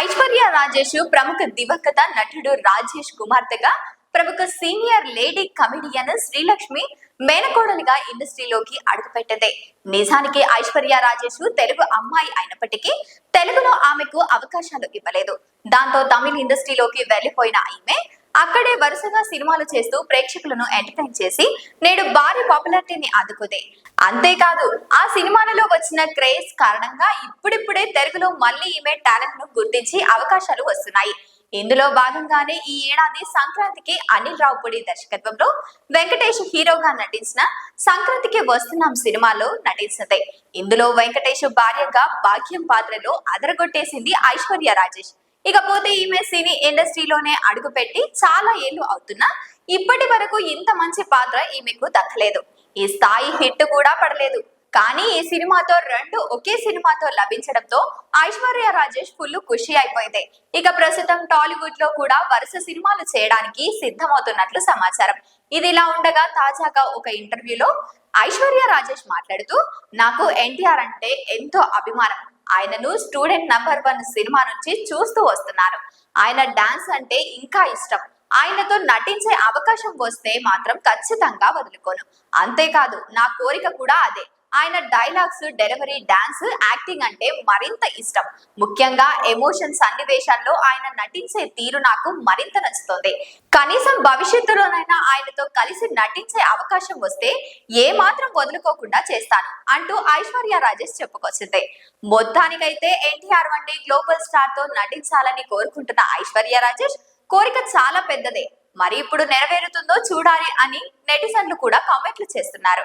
ఐశ్వర్య రాజేష్ ప్రముఖ దివంగత నటుడు రాజేష్ కుమార్తెగా ప్రముఖ సీనియర్ లేడీ కమెడియన్ శ్రీలక్ష్మి మేనకోడలుగా ఇండస్ట్రీలోకి అడుగుపెట్టింది. నిజానికి ఐశ్వర్య రాజేష్ తెలుగు అమ్మాయి అయినప్పటికీ తెలుగులో ఆమెకు అవకాశాలు ఇవ్వలేదు. దాంతో తమిళ ఇండస్ట్రీలోకి వెళ్ళిపోయిన ఈమె అక్కడే వరుసగా సినిమాలు చేస్తూ ప్రేక్షకులను ఎంటర్టైన్ చేసి నేడు భారీ పాపులారిటీని అందుకుంది అంతేకాదు ఆ సినిమాలలో వచ్చిన క్రేజ్ కారణంగా ఇప్పుడిప్పుడే తెలుగులో మళ్ళీ ఈమె టాలెంట్ను గుర్తించి అవకాశాలు వస్తున్నాయి. ఇందులో భాగంగానే ఈ ఏడాది సంక్రాంతికి అనిల్ రావుపూడి దర్శకత్వంలో వెంకటేష్ హీరోగా నటించిన సంక్రాంతికి వస్తున్నాం సినిమాలో నటించింది. ఇందులో వెంకటేష్ భార్యగా భాగ్యం పాత్రలో అదరగొట్టేసింది ఐశ్వర్య రాజేష్. ఇకపోతే ఈమె సినీ ఇండస్ట్రీలోనే అడుగుపెట్టి చాలా ఏళ్ళు అవుతున్నా ఇప్పటి వరకు ఇంత మంచి పాత్ర ఈమెకు దక్కలేదు. ఈ స్థాయి హిట్ కూడా పడలేదు. కానీ ఈ సినిమాతో రెండు ఒకే సినిమాతో లభించడంతో ఐశ్వర్య రాజేష్ ఫుల్ ఖుషి అయిపోయింది. ఇక ప్రస్తుతం టాలీవుడ్లో కూడా వరుస సినిమాలు చేయడానికి సిద్ధమవుతున్నట్లు సమాచారం. ఇది ఇలా ఉండగా తాజాగా ఒక ఇంటర్వ్యూలో ఐశ్వర్య రాజేష్ మాట్లాడుతూ నాకు ఎన్టీఆర్ అంటే ఎంతో అభిమానం. ఆయనను స్టూడెంట్ నంబర్ వన్ సినిమా నుంచి చూస్తూ వస్తున్నాను ఆయన డాన్స్ అంటే ఇంకా ఇష్టం. ఆయనతో నటించే అవకాశం వస్తే మాత్రం ఖచ్చితంగా వదులుకోను. అంతేకాదు నా కోరిక కూడా అదే. ఆయన డైలాగ్స్ డెలివరీ డాన్స్ యాక్టింగ్ అంటే మరింత ఇష్టం. ముఖ్యంగా ఎమోషన్ సన్నివేశాల్లో ఆయన నటించే తీరు నాకు మరింత నచ్చుతుంది. కనీసం భవిష్యత్తులోనైనా ఆయనతో కలిసి నటించే అవకాశం వస్తే ఏ మాత్రం వదులుకోకుండా చేస్తాను అంటూ ఐశ్వర్య రాజేష్ చెప్పుకొచ్చింది. మొత్తానికైతే ఎన్టీఆర్ వంటి గ్లోబల్ స్టార్తో నటించాలని కోరుకుంటున్న ఐశ్వర్య రాజేష్ కోరిక చాలా పెద్దదే. మరి ఇప్పుడు నెరవేరుతుందో చూడాలి అని నెటిజన్లు కూడా కామెంట్లు చేస్తున్నారు.